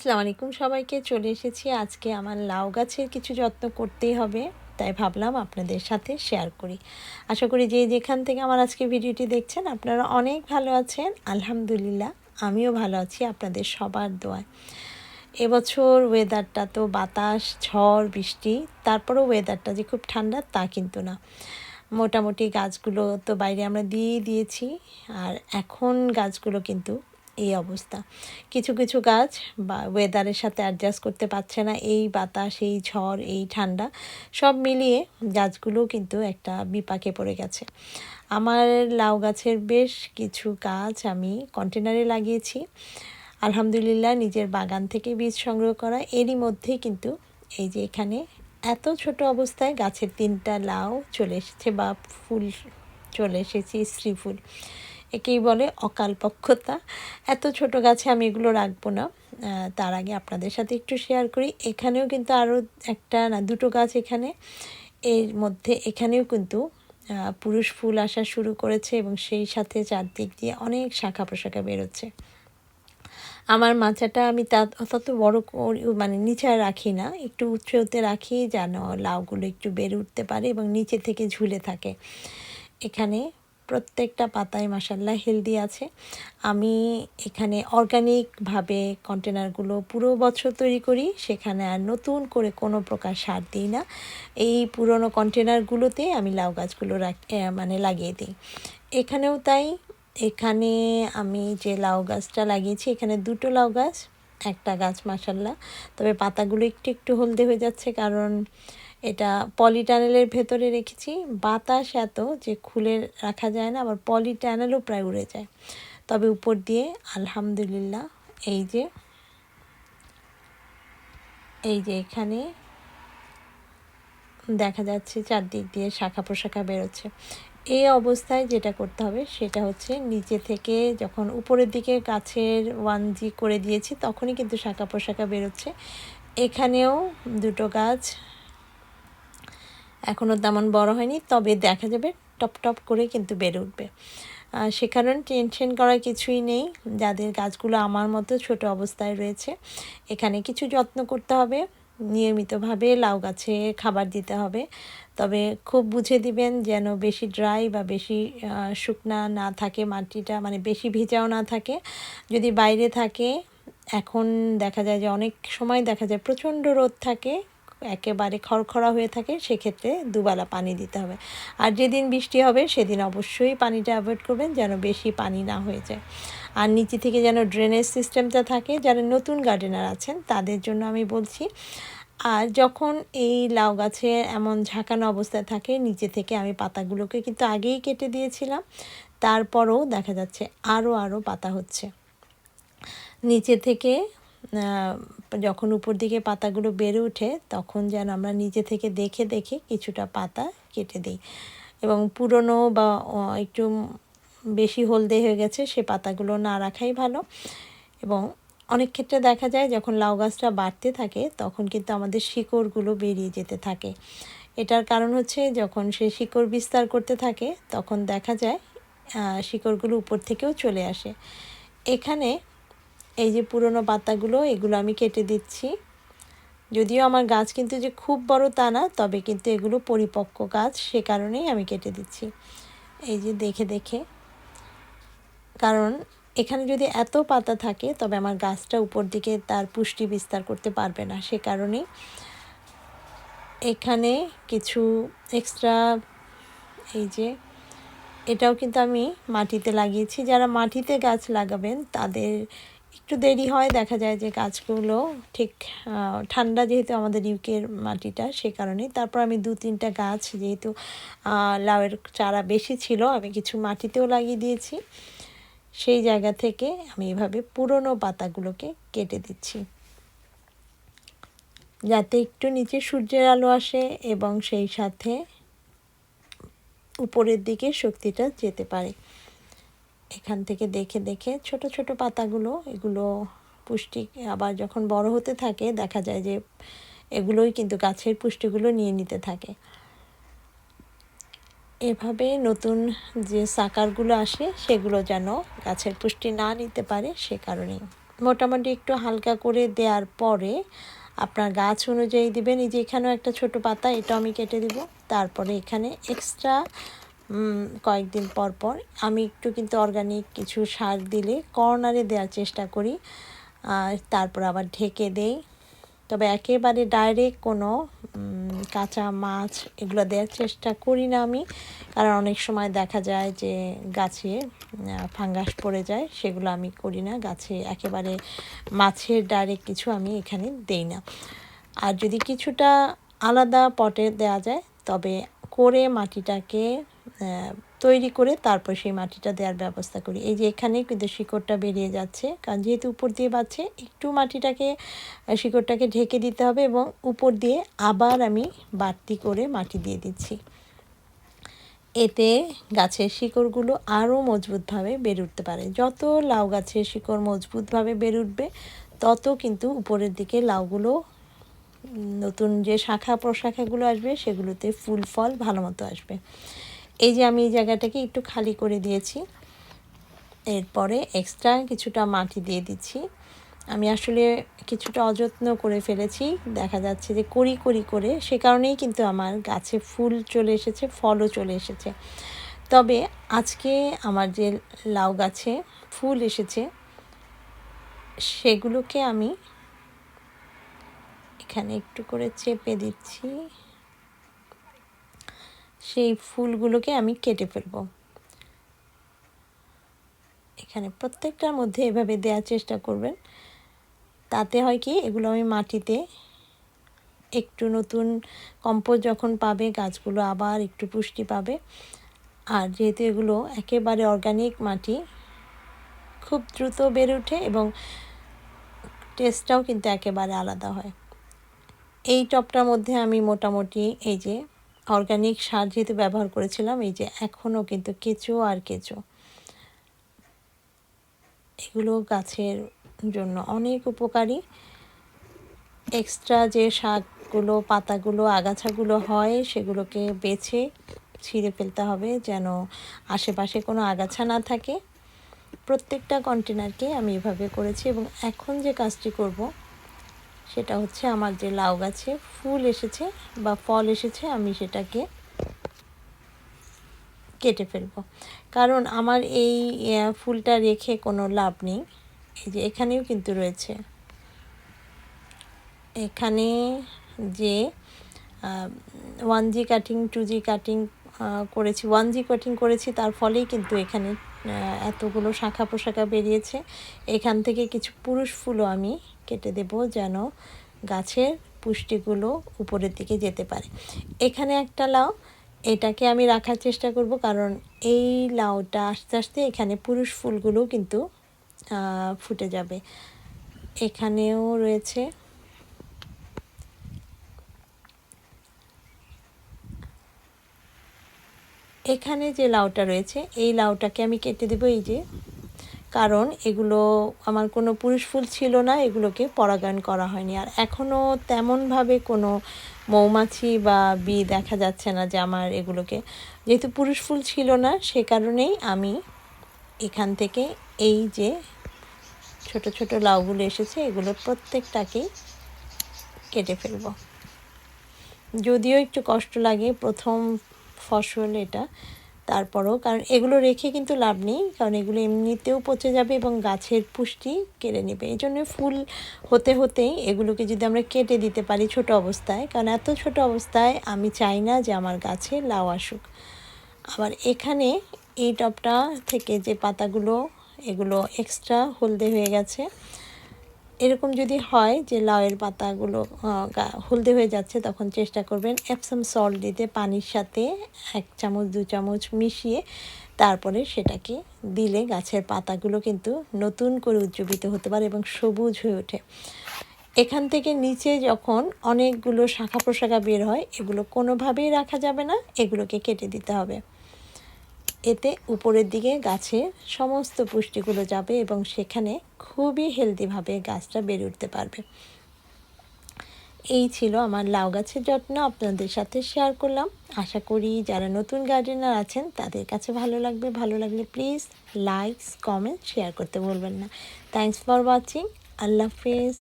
আসসালামু আলাইকুম সবাইকে। চলে এসেছি আজকে আমার লাউ গাছের কিছু যত্ন করতেই হবে, তাই ভাবলাম আপনাদের সাথে শেয়ার করি। আশা করি যে যেখান থেকে আমার আজকে ভিডিওটি দেখছেন, আপনারা অনেক ভালো আছেন। আলহামদুলিল্লাহ, আমিও ভালো আছি আপনাদের সবার দোয়ায়। এবছর ওয়েদারটা তো বাতাস, ঝড়, বৃষ্টি, তারপরেও ওয়েদারটা যে খুব ঠান্ডা তা কিন্তু না। মোটামুটি গাছগুলো তো বাইরে আমরা দিয়ে দিয়েছি, আর এখন গাছগুলো কিন্তু এই অবস্থা। কিছু কিছু গাছ বা ওয়েদারের সাথে অ্যাডজাস্ট করতে পারছে না। এই বাতাস, এই ঝড়, এই ঠান্ডা সব মিলিয়ে গাছগুলো কিন্তু একটা বিপাকে পড়ে গেছে। আমার লাউ গাছের বেশ কিছু গাছ আমি কন্টেনারে লাগিয়েছি। আলহামদুলিল্লাহ নিজের বাগান থেকে বীজ সংগ্রহ করা। এরই মধ্যেই কিন্তু এই যে এখানে এত ছোট অবস্থায় গাছের তিনটা লাউ চলে এসেছে বা ফুল চলে এসেছে স্ত্রী ফুল একেই বলে অকালপক্ষতা। এত ছোট গাছে আমি এগুলো রাখব না। তার আগে আপনাদের সাথে একটু শেয়ার করি। এখানেও কিন্তু আরও একটা না, দুটো গাছ এখানে। এর মধ্যে এখানেও কিন্তু পুরুষ ফুল আসা শুরু করেছে এবং সেই সাথে চারদিক দিয়ে অনেক শাখা প্রশাখা বেরোচ্ছে। আমার মাচাটা আমি তা তত বড় মানে নিচে রাখি না। একটু উচ্চতে রাখি যেন লাউগুলো একটু বেড়ে উঠতে পারে এবং নিচে থেকে ঝুলে থাকে। এখানে প্রত্যেকটা পাতায় মাসাল্লাহ হেলদি আছে। আমি এখানে অর্গানিকভাবে কন্টেনারগুলো পুরো বছর তৈরি করি, সেখানে আর নতুন করে কোনো প্রকার সার দিই না। এই পুরনো কন্টেনারগুলোতে আমি লাউ গাছগুলো মানে লাগিয়ে দিই। এখানেও তাই, এখানে আমি যে লাউ গাছটা লাগিয়েছি, এখানে দুটো লাউ গাছ, একটা গাছ মাসাল্লাহ তবে পাতাগুলো একটু একটু হলদে হয়ে যাচ্ছে কারণ এটা পলিটানেলের ভেতরে রেখেছি। বাতাস এত যে খুলে রাখা যায় না, আবার পলিটানেলও প্রায় উড়ে যায়। তবে উপর দিয়ে আলহামদুলিল্লাহ এই যে এই যে এখানে দেখা যাচ্ছে চারদিক দিয়ে শাখা প্রশাখা বেরোচ্ছে। এই অবস্থায় যেটা করতে হবে সেটা হচ্ছে নিচে থেকে যখন উপরের দিকে গাছের ওয়ান জি করে দিয়েছি, তখনই কিন্তু শাখা প্রশাখা বেরোচ্ছে। এখানেও দুটো গাছ এখনও তেমন বড় হয়নি, তবে দেখা যাবে, টপ টপ করে কিন্তু বেড়ে উঠবে। সে কারণে টেনশন করার কিছুই নেই। যাদের গাছগুলো আমার মতো ছোট অবস্থায় রয়েছে, এখানে কিছু যত্ন করতে হবে। নিয়মিতভাবে লাউ গাছে খাবার দিতে হবে। তবে খুব বুঝে দিবেন যেন বেশি ড্রাই বা বেশি শুকনা না থাকে মাটিটা মানে বেশি ভেজাও না থাকে। যদি বাইরে থাকে, এখন দেখা যায় যে অনেক সময় দেখা যায় প্রচণ্ড রোদ থাকে একেবারে খড়খড়া হয়ে থাকে, সেক্ষেত্রে দুবেলা পানি দিতে হবে। আর যেদিন বৃষ্টি হবে, সেদিন অবশ্যই পানিটা অ্যাভয়েড করবেন যেন বেশি পানি না হয়ে যায়। আর নিচে থেকে যেন ড্রেনেজ সিস্টেমটা থাকে, যারা নতুন গার্ডেনার আছেন, তাদের জন্য আমি বলছি, আর যখন এই লাউ গাছে এমন ঝাঁকানো অবস্থায় থাকে, নিচে থেকে আমি পাতাগুলোকে কিন্তু আগেই কেটে দিয়েছিলাম, তারপরও দেখা যাচ্ছে আরও আরও পাতা হচ্ছে। নিচে থেকে যখন উপর দিকে পাতাগুলো বেড়ে ওঠে, তখন যেন আমরা নিজে থেকে দেখে দেখে কিছুটা পাতা কেটে দিই। এবং পুরনো বা একটু বেশি হলদে হয়ে গেছে, সে পাতাগুলো না রাখাই ভালো। এবং অনেক ক্ষেত্রে দেখা যায়, যখন লাউ গাছটা বাড়তে থাকে, তখন কিন্তু আমাদের শিকড়গুলো বেরিয়ে যেতে থাকে। এটার কারণ হচ্ছে, যখন সে শিকড় বিস্তার করতে থাকে, তখন দেখা যায় শিকড়গুলো উপর থেকেও চলে আসে। এখানে এই যে পুরনো পাতাগুলো, এগুলো আমি কেটে দিচ্ছি। যদিও আমার গাছ কিন্তু যে খুব বড় তা না, তবে কিন্তু এগুলো পরিপক্ক গাছ, সে কারণেই আমি কেটে দিচ্ছি। এই যে দেখে দেখে। কারণ এখানে যদি এত পাতা থাকে, তবে আমার গাছটা উপর দিকে তার পুষ্টি বিস্তার করতে পারবে না, সে কারণেই এখানে কিছু এক্সট্রা এই যে এটাও কিন্তু আমি মাটিতে লাগিয়েছি। যারা মাটিতে গাছ লাগাবেন, তাদের একটু দেরি হয়, দেখা যায় যে গাছগুলো ঠিক ঠান্ডা যেহেতু আমাদের ইউকের মাটিটা সে কারণে তারপর আমি দু তিনটা গাছ যেহেতু লাউয়ের চারা বেশি ছিল, আমি কিছু মাটিতেও লাগিয়ে দিয়েছি। সেই জায়গা থেকে আমি এভাবে পুরনো পাতাগুলোকে কেটে দিচ্ছি। যাতে একটু নিচে সূর্যের আলো আসে এবং সেই সাথে উপরের দিকে শক্তিটা যেতে পারে। এখান থেকে দেখে দেখে ছোট ছোট পাতাগুলো, এগুলো পুষ্টি আবার যখন বড় হতে থাকে, দেখা যায় যে এগুলোই কিন্তু গাছের পুষ্টিগুলো নিয়ে নিতে থাকে। এভাবে নতুন যে সাকারগুলো আসে, সেগুলো যেন গাছের পুষ্টি না নিতে পারে, সে কারণেই। মোটামুটি একটু হালকা করে দেওয়ার পরে আপনার গাছ অনুযায়ী দিবেন। এই যে এখানেও একটা ছোট পাতা এটা আমি কেটে দিব। তারপরে এখানে এক্সট্রা কয়েকদিন পর পর। আমি একটু কিন্তু অর্গানিক কিছু সার দিলে কর্নারে দেওয়ার চেষ্টা করি, আর তারপর আবার ঢেকে দেই। তবে একেবারে ডাইরেক্ট কোনো কাঁচা মাছ এগুলো দেওয়ার চেষ্টা করি না আমি। কারণ অনেক সময় দেখা যায় যে গাছে ফাঙ্গাস পড়ে যায়, সেগুলো আমি করি না। গাছে একেবারে মাছের ডাইরেক্ট কিছু আমি এখানে দেই না। আর যদি কিছুটা আলাদা পটে দেওয়া যায়, তবে করে মাটিটাকে তৈরি করে তারপর সেই মাটিটা দেওয়ার ব্যবস্থা করি। এই যে এখানে কিন্তু শিকড়টা বেরিয়ে যাচ্ছে, কারণ যেহেতু উপর দিয়ে বাচ্ছে একটু মাটিটাকে শিকড়টাকে ঢেকে দিতে হবে এবং উপর দিয়ে আবার আমি বাড়তি করে মাটি দিয়ে দিচ্ছি। এতে গাছের শিকড়গুলো আরও মজবুতভাবে বেড়ে উঠতে পারে। যত লাউ গাছের শিকড় মজবুতভাবে বেড়ে উঠবে, তত কিন্তু উপরের দিকে লাউগুলো নতুন যে শাখা প্রশাখাগুলো আসবে, সেগুলোতে ফুল ফল ভালো মতো আসবে। এই যে আমি এই জায়গাটাকে একটু খালি করে দিয়েছি। এরপরে এক্সট্রা কিছুটা মাটি দিয়ে দিচ্ছি। আমি আসলে কিছুটা অযত্ন করে ফেলেছি। দেখা যাচ্ছে যে করি করি করে, সে কারণেই কিন্তু আমার গাছে ফুল চলে এসেছে, ফলও চলে এসেছে। তবে আজকে আমার যে লাউ গাছে ফুল এসেছে, সেগুলোকে আমি এখানে একটু করে চেপে দিচ্ছি। সেই ফুলগুলোকে আমি কেটে ফেলব। এখানে প্রত্যেকটার মধ্যে এভাবে দেওয়ার চেষ্টা করবেন। তাতে হয় কি, এগুলো আমি মাটিতে একটু নতুন কম্পোজ যখন পাবে, গাছগুলো আবার একটু পুষ্টি পাবে। আর যেহেতু এগুলো একেবারে অর্গানিক মাটি, খুব দ্রুত বেড়ে ওঠে এবং টেস্টটাও কিন্তু একেবারে আলাদা হয়। এই টপটার মধ্যে আমি মোটামুটি এই যে অর্গানিক সার যেহেতু ব্যবহার করেছিলাম, এই যে এখনও কিন্তু কেঁচো আর কেঁচো। এগুলো গাছের জন্য অনেক উপকারী। এক্সট্রা যে শাকগুলো, পাতাগুলো, আগাছাগুলো হয়, সেগুলোকে বেছে ছিঁড়ে ফেলতে হবে যেন আশেপাশে কোনো আগাছা না থাকে। প্রত্যেকটা কন্টেনারকে আমি এভাবে করেছি এবং এখন যে কাজটি করব সেটা হচ্ছে আমার যে লাউ গাছে ফুল এসেছে বা ফল এসেছে, আমি সেটাকে কেটে ফেলব। কারণ আমার এই ফুলটা রেখে কোনো লাভ নেই। এই যে এখানেও কিন্তু রয়েছে। এখানে যে one G cutting two G cutting করেছি ওয়ান জি কাটিং করেছি, তার ফলেই কিন্তু এখানে এতগুলো শাখা পোশাখা বেরিয়েছে। এখান থেকে কিছু পুরুষ ফুলও আমি কেটে দেব যেন গাছের পুষ্টিগুলো উপরের দিকে যেতে পারে। এখানে একটা লাউ, এটাকে আমি রাখার চেষ্টা করব কারণ এই লাউটা আস্তে আস্তে এখানে পুরুষ ফুলগুলো কিন্তু ফুটে যাবে। এখানেও রয়েছে এখানে যে লাউটা রয়েছে, এই লাউটাকে আমি কেটে দেবো এই যে। কারণ এগুলো আমার কোনো পুরুষ ফুল ছিল না, এগুলোকে পরাগায়ন করা হয়নি। আর এখনও তেমনভাবে কোনো মৌমাছি বা বি দেখা যাচ্ছে না যে আমার এগুলোকে। যেহেতু পুরুষ ফুল ছিল না, সে কারণেই আমি এখান থেকে এই যে ছোট ছোট লাউগুলো এসেছে, এগুলো প্রত্যেকটাকেই কেটে ফেলব। যদিও একটু কষ্ট লাগে, প্রথম ফসল এটা। তারপরও কারণ এগুলো রেখে কিন্তু লাভ নেই, কারণ এগুলো এমনিতেও পচে যাবে এবং গাছের পুষ্টি কেড়ে নেবে। এই জন্য ফুল হতে হতেই এগুলোকে যদি আমরা কেটে দিতে পারি ছোট অবস্থায়, কারণ এত ছোট অবস্থায় আমি চাই না যে আমার গাছে লাউ আসুক। আবার এখানে এই টপটা থেকে যে পাতাগুলো, এগুলো এক্সট্রা হলদে হয়ে গেছে। এরকম যদি হয় যে লাউয়ের পাতাগুলো হলদে হয়ে যাচ্ছে, তখন চেষ্টা করবেন এপসাম সল্ট দিতে, পানির সাথে এক চামচ, দু চামচ মিশিয়ে তারপরে সেটাকে দিলে গাছের পাতাগুলো কিন্তু নতুন করে উজ্জীবিত হতে পারে এবং সবুজ হয়ে ওঠে। এখান থেকে নিচে যখন অনেকগুলো শাখা প্রশাখা বের হয়, এগুলো কোনোভাবেই রাখা যাবে না, এগুলোকে কেটে দিতে হবে। এতে উপরের দিকে গাছের সমস্ত পুষ্টিগুলো যাবে এবং সেখানে খুবই হেলদিভাবে গাছটা বেড়ে উঠতে পারবে। এই ছিল আমার লাউ গাছের যত্ন, আপনাদের সাথে শেয়ার করলাম। আশা করি যারা নতুন গার্ডেনার আছেন, তাদের কাছে ভালো লাগবে। ভালো লাগলে প্লিজ লাইকস কমেন্ট শেয়ার করতে বলবেন না। থ্যাংকস ফর ওয়াচিং আল্লাহ হাফেজ।